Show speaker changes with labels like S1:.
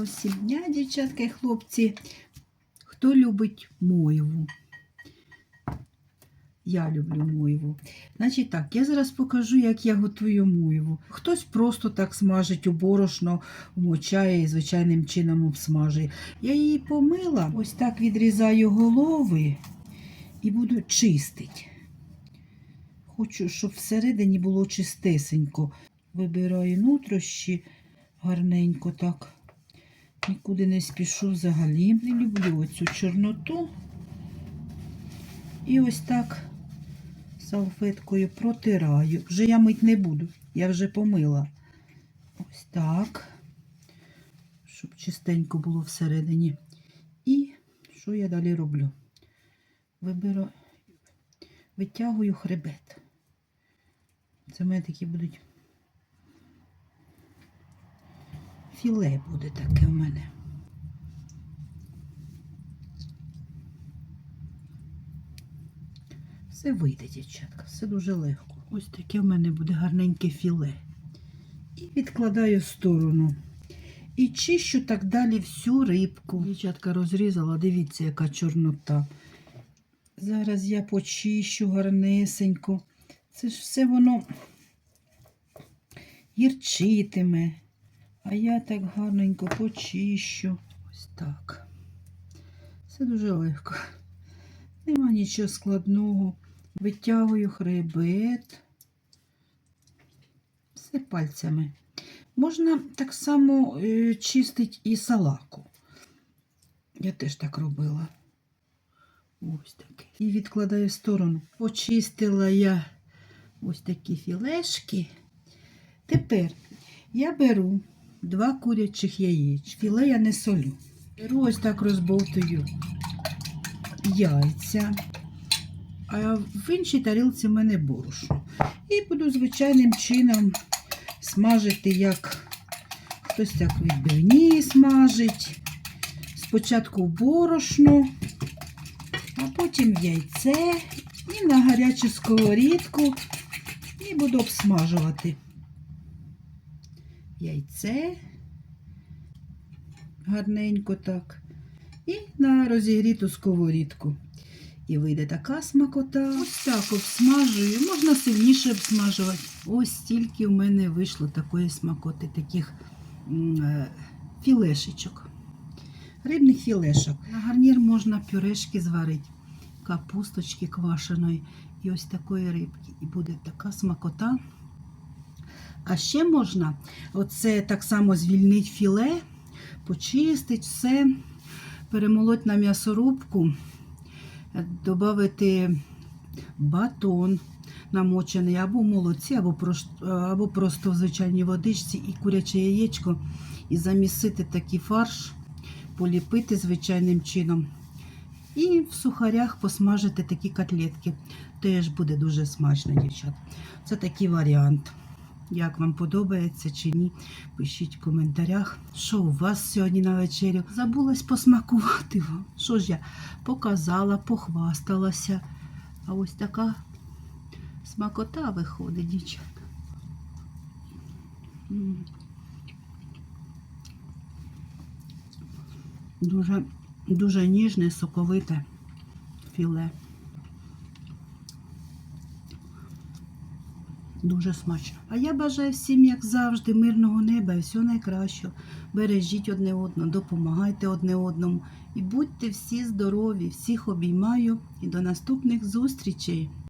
S1: Гарного всім дня, дівчатка і хлопці. Хто любить мойву? Я люблю мойву. Значить так, я зараз покажу, як я готую мойву. Хтось просто так смажить у борошно, вмочає і звичайним чином обсмажує. Я її помила, ось так відрізаю голови і буду чистити. Хочу, щоб всередині було чистесенько. Вибираю нутрощі гарненько так. Нікуди не спішу взагалі. Не люблю оцю чорноту. І ось так салфеткою протираю. Вже я мить не буду, я вже помила. Ось так, щоб чистенько було всередині. І що я далі роблю? Виберу, витягую хребет. Це в мене такі будуть філе буде таке в мене. Все вийде, дівчатка, все дуже легко. Ось таке в мене буде гарненьке філе. І відкладаю в сторону. І чищу так далі всю рибку. Дівчатка розрізала, дивіться, яка чорнота. Зараз я почищу гарнесенько. Це ж все воно гірчитиме. А я так гарненько почищу. Ось так. Все дуже легко. Нема нічого складного. Витягую хребет. Все пальцями. Можна так само е, чистити і салаку. Я теж так робила. Ось таке. І відкладаю в сторону. Почистила я ось такі філешки. Тепер я беру два курячих яєчка. Філе я не солю. Беру ось так розбовтую яйця. А в іншій тарілці в мене борошно. І буду звичайним чином смажити, як хтось так відбивні смажить. Спочатку борошно, а потім яйце і на гарячу сковорідку і буду обсмажувати яйце гарненько так. І на розігріту сковорідку. І вийде така смакота. Ось так обсмажую. Можна сильніше обсмажувати. Ось стільки в мене вийшло такої смакоти, таких е, філешечок. Рибних філешок. На гарнір можна пюрешки зварити, капусточки квашеної і ось такої рибки. І буде така смакота. А ще можна оце так само звільнити філе, почистити все, перемолоть на м'ясорубку, додати батон намочений або в молоці, або просто, або просто в звичайній водичці і куряче яєчко, і замісити такий фарш, поліпити звичайним чином. І в сухарях посмажити такі котлетки. Теж буде дуже смачно, дівчат. Це такий варіант. Як вам подобається чи ні, пишіть в коментарях, що у вас сьогодні на вечерю. Забулась посмакувати вам. Що ж я показала, похвасталася. А ось така смакота виходить, дівчата. Дуже, дуже ніжне, соковите філе. Дуже смачно. А я бажаю всім, як завжди, мирного неба і всього найкращого. Бережіть одне одного, допомагайте одне одному і будьте всі здорові, всіх обіймаю і до наступних зустрічей.